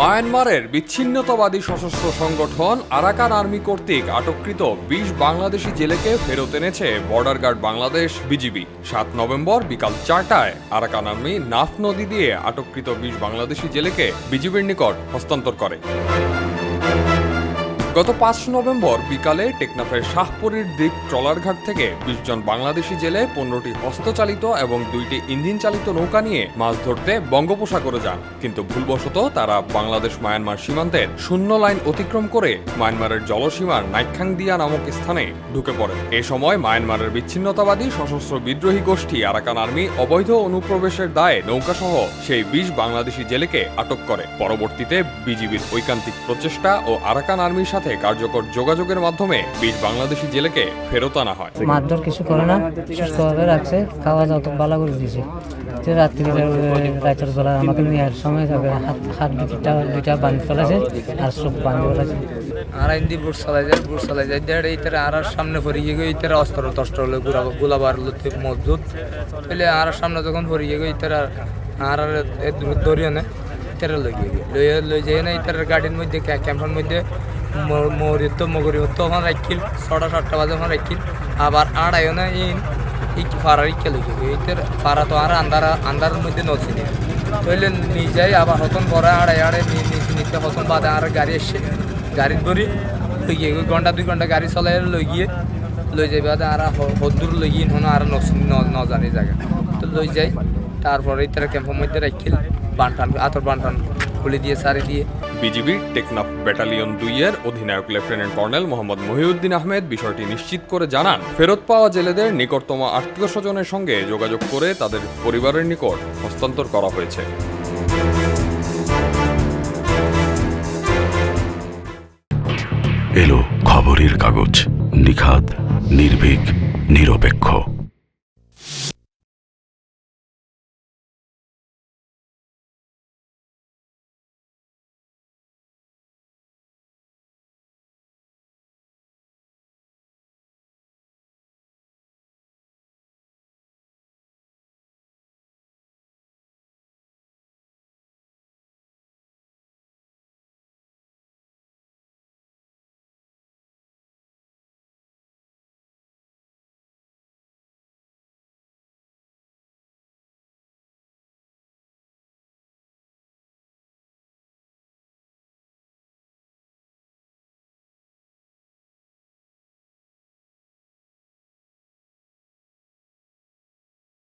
মায়ানমারের বিচ্ছিন্নতাবাদী সশস্ত্র সংগঠন আরাকান আর্মি কর্তৃক আটককৃত বিশ বাংলাদেশি জেলেকে ফেরত এনেছে বর্ডার গার্ড বাংলাদেশ, বিজিবি। সাত নভেম্বর বিকাল চারটায় আরাকান আর্মি নাফ নদী দিয়ে আটককৃত বিশ বাংলাদেশি জেলেকে বিজিবির নিকট হস্তান্তর করে। গত পাঁচ নভেম্বর বিকালে টেকনাফের শাহপুরীর দ্বীপ ট্রলারঘাট থেকে বিশ জন বাংলাদেশি জেলে পনেরোটি হস্তচালিত এবং দুইটি ইঞ্জিন চালিত নৌকা নিয়ে মাছ ধরতে বঙ্গোপসাগরে যান। কিন্তু ভুলবশত তারা বাংলাদেশ মায়ানমার সীমান্তের শূন্য লাইন অতিক্রম করে মায়ানমারের জলসীমার নাইখাং দিয়া নামক স্থানে ঢুকে পড়ে। এ সময় মায়ানমারের বিচ্ছিন্নতাবাদী সশস্ত্র বিদ্রোহী গোষ্ঠী আরাকান আর্মি অবৈধ অনুপ্রবেশের দায়ে নৌকাসহ সেই বিশ বাংলাদেশি জেলেকে আটক করে। পরবর্তীতে বিজিবির ঐকান্তিক প্রচেষ্টা ও আরাকান আর্মির সাথে কার্যকর যোগাযোগের মাধ্যমে বিশ বাংলাদেশি জেলেকে ফেরত আনা হয়। মারধর কিছু করে না সুস্থভাবে রাখছে খাওয়া দাওয়া তো ভালো করে দিয়েছে। রাত্রি রাতের বেলা আমাকে নেওয়ার সময় হাত হাত দুটা দুইটা বান্ধি ফেলেছে আর সব বান্ধি ফেলেছে। আর ইন্দি বুট চালাই যায় বুট চালাই যায় দেড় ইতারা আর আর সামনে ফরিয়ে গিয়ে ইতারা অস্ত্র তস্ত্র হলে গুলা গোলাবার লতে মজবুত। তাহলে আর আর সামনে যখন ফরিয়ে গিয়ে ইতারা আর আর ইতারা লই গিয়ে লই লই যাই না ইতারার গাড়ির মধ্যে ক্যাম্পের মধ্যে মরি তো মগরি তো ওখানে রাখিল ছটা সাতটা বাজে ওখানে রাখিল আবার আড়াইও না ইন ফারার ইকে লই গিয়ে ইতার ফারা তো আর আন্দার আন্দারের মধ্যে নছিনি তাহলে নিজেই আবার হতন পরে আড়াই আড়াই নিতে হতন বাদে আর গাড়ি এসে গাড়িত ভরি লই গিয়ে ঘণ্টা দুই ঘণ্টা গাড়ি চলাই লই গিয়ে লই যাই বাদে আর হদ্দুর লই গিয়ে হনো আর ন জানি জায়গা তো লই যাই তারপরে ইতারা ক্যাম্পের মধ্যে রাখিল বানটান আতর বানটান খুলে দিয়ে সারি দিয়ে বিজিবির টেকনাফ ব্যাটালিয়ন দুইয়ের অধিনায়ক লেফটেন্যান্ট কর্নেল মোহাম্মদ মহিউদ্দিন আহমেদ বিষয়টি নিশ্চিত করে জানান। ফেরত পাওয়া জেলেদের নিকটতম আত্মীয় স্বজনের সঙ্গে যোগাযোগ করে তাদের পরিবারের নিকট হস্তান্তর করা হয়েছে। এলো খবরের কাগজ নিখাত নির্ভীক, নিরপেক্ষ।